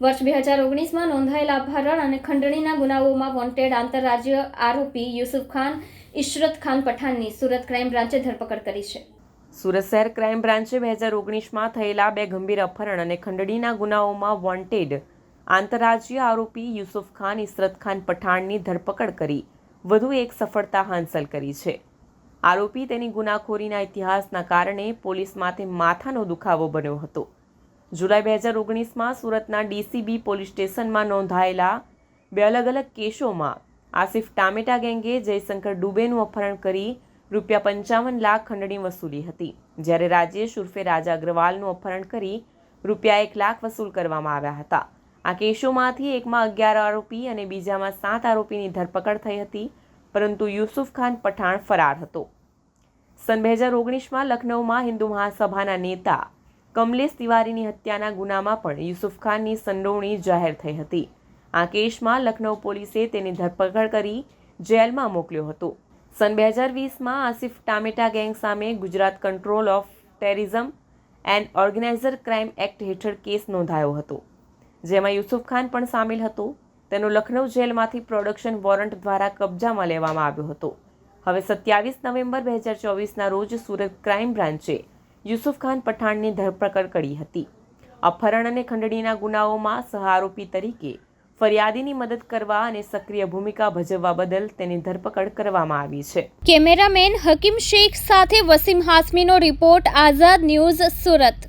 વર્ષ બે હજાર ઓગણીસમાં નોંધાયેલા અપહરણ અને ખંડણીના ગુનાઓમાં વોન્ટેડ આંતરરાજ્ય આરોપી યુસુફ ખાન, ઇશરત ખાન પઠાણની સુરત ક્રાઇમ બ્રાન્ચે ધરપકડ કરી છે. સુરત શહેર ક્રાઇમ બ્રાન્ચે બે હજાર ઓગણીસમાં થયેલા બે ગંભીર અપહરણ અને ખંડણીના ગુનાઓમાં વોન્ટેડ આંતરરાજ્ય આરોપી યુસુફ ખાન, ઇશરત ખાન પઠાણની ધરપકડ કરી વધુ એક સફળતા હાંસલ કરી છે. આરોપી તેની ગુનાખોરીના ઇતિહાસના કારણે પોલીસ માથે માથાનો દુખાવો બન્યો હતો. જુલાઈ બે હજાર ઓગણીસમાં સુરતના ડીસીબી પોલીસ સ્ટેશનમાં નોંધાયેલા બે અલગ અલગ કેસોમાં આસિફ ટામેટા ગેંગે, જયશંકર ડુબેનું અપહરણ કરી રૂપિયા પંચાવન લાખ ખંડણી વસૂલી હતી, જ્યારે રાજેશ ઉર્ફે રાજા અગ્રવાલનું અપહરણ કરી રૂપિયા એક લાખ વસૂલ કરવામાં આવ્યા હતા. આ કેસોમાંથી એકમાં અગિયાર આરોપી અને બીજામાં સાત આરોપીની ધરપકડ થઈ હતી, પરંતુ યુસુફ ખાન પઠાણ ફરાર હતો. સન બે હજાર ઓગણીસમાં લખનૌમાં હિન્દુ મહાસભાના નેતા કમલેશ તિવારીની હત્યાના ગુનામાં પણ યુસુફ ખાનની સંડોવણી જાહેર થઈ હતી. આ કેસમાં લખનૌ પોલીસે તેની ધરપકડ કરી જેલમાં મોકલ્યો હતો. સન બે હજાર વીસમાં આસિફ ટામેટા ગેંગ સામે Gujarat control of terrorism and organiser crime act હેઠળ કેસ નોંધાયો હતો. જેમાં યુસુફ ખાન પણ સામેલ હતો. તેનો લખનૌ જેલમાંથી પ્રોડક્શન વોરંટ દ્વારા કબજામાં લેવામાં આવ્યો હતો. હવે સત્યાવીસ નવેમ્બર બે હજાર ચોવીસના રોજ સુરત ક્રાઇમ બ્રાન્ચે યુસુફ ખાન પઠાણની ધરપકડ કરી હતી. અપહરણ અને ખંડણીના ગુનાઓમાં સહારોપી તરીકે ફરિયાદીની મદદ કરવા અને સક્રિય ભૂમિકા ભજવવા બદલ તેની ધરપકડ કરવામાં આવી છે. કેમેરામેન હકીમ શેખ સાથે વસીમ હાસમીનો રિપોર્ટ આઝાદ ન્યૂઝ સુરત.